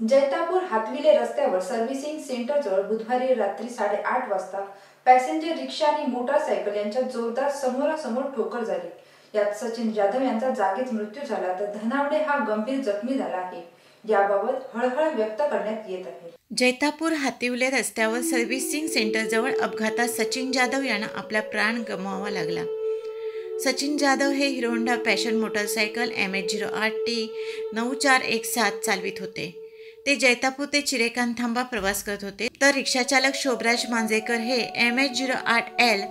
जैतापूर हातविले रस्त्यावर सर्व्हिसिंग सेंटरजवळ बुधवारी रात्री साडेआठ वाजता पॅसेंजर रिक्षा आणि मोटारसायकल यांच्या जोरदार समोरासमोर ठोकर झाली. यात सचिन जाधव यांचा जागीच मृत्यू झाला तर धनावडे हा गंभीर जखमी झाला आहे. याबाबत हळहळ व्यक्त करण्यात येत आहे. जैतापूर हातिवले रस्त्यावर सर्व्हिसिंग सेंटरजवळ अपघातात सचिन जाधव यांना आपला प्राण गमवावा लागला. सचिन जाधव हे Hero Honda Passion motorcycle M H zero आठ टी नऊ चार एक सात चालवित होते. ते जैतापूर ते चिरेकांत थांबा प्रवास करत होते. तर रिक्षाचालक शोभराज मांजेकर हे एम एच झिरो आठ एल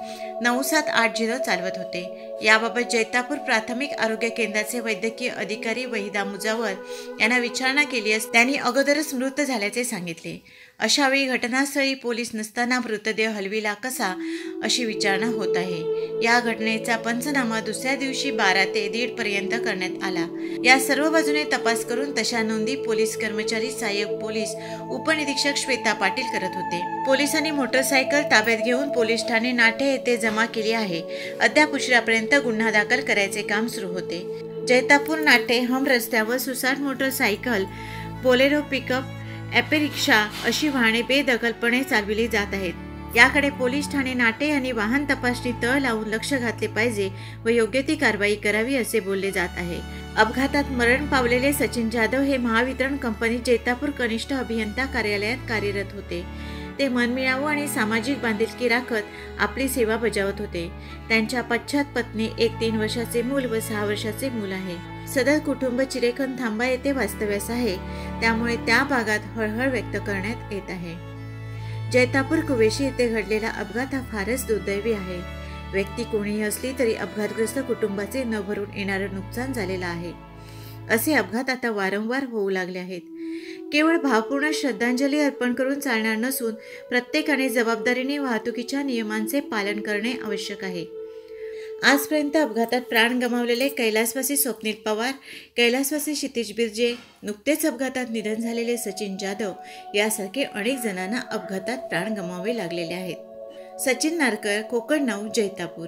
नऊ सात आठ झिरो चालवत होते. याबाबत जैतापूर प्राथमिक आरोग्य केंद्राचे वैद्यकीय अधिकारी वहिदा मुजावर यांना विचारणा केली असता त्यांनी अगोदरच मृत झाल्याचे सांगितले. अशावेळी घटनास्थळी पोलीस नसताना मृतदेह हलविला कसा अशी विचारणा होत आहे. या घटनेचा पंचनामा दुसऱ्या दिवशी बारा ते दीड पर्यंत करण्यात आला. या सर्व बाजूने तपास करून तशा नोंदी पोलीस कर्मचारी सहाय्यक पोलीस उपनिरीक्षक श्वेता पाटील करत होते. पोलिसांनी मोटरसायकल ताब्यात घेऊन पोलीस ठाणे नाटे येथे जमा केली आहे. अद्याप उशिरापर्यंत गुन्हा दाखल करायचे काम सुरू होते. जैतापूर नाटे हम रस्त्यावर सुसाट मोटरसायकल बोलेरो पिकअप ॲपे रिक्षा अशी वाहने बेदखलपणे चालविली जात आहेत. याकडे पोलीस ठाणे नाटे यांनी वाहन तपासणी तळ लावून लक्ष घातले पाहिजे व योग्य ती कारवाई करावी असे बोलले जात आहे. अपघातात मरण पावलेले सचिन जाधव हे महावितरण कंपनी जैतापूर कनिष्ठ अभियंता कार्यालयात कार्यरत होते. ते मनमिळावं आणि सामाजिक बांधिलकी राखत आपली सेवा बजावत होते. त्यांच्या पश्चात पत्नी एक तीन वर्षाचे मूल व सहा वर्षाचे मूल आहे. सदर कुटुंब चिरेखन थांबा येथे वास्तव्यास आहे. त्यामुळे त्या भागात हळहळ व्यक्त करण्यात येत आहे. जैतापूर कुवेशी येथे घडलेला अपघात हा फारच दुर्दैवी आहे. व्यक्ती कोणीही असली तरी अपघातग्रस्त कुटुंबाचे न भरून येणारं नुकसान झालेलं आहे. असे अपघात आता वारंवार होऊ लागले आहेत. केवळ भावपूर्ण श्रद्धांजली अर्पण करून चालणार नसून प्रत्येकाने जबाबदारीने वाहतुकीच्या नियमांचे पालन करणे आवश्यक आहे. आजपर्यंत अपघातात प्राण गमावलेले कैलासवासी स्वप्नील पवार कैलासवासी क्षितिज बिर्जे नुकतेच अपघातात निधन झालेले सचिन जाधव यासारखे अनेक जणांना अपघातात प्राण गमावे लागलेले आहेत. सचिन नारकर कोकण नाव जैतापूर.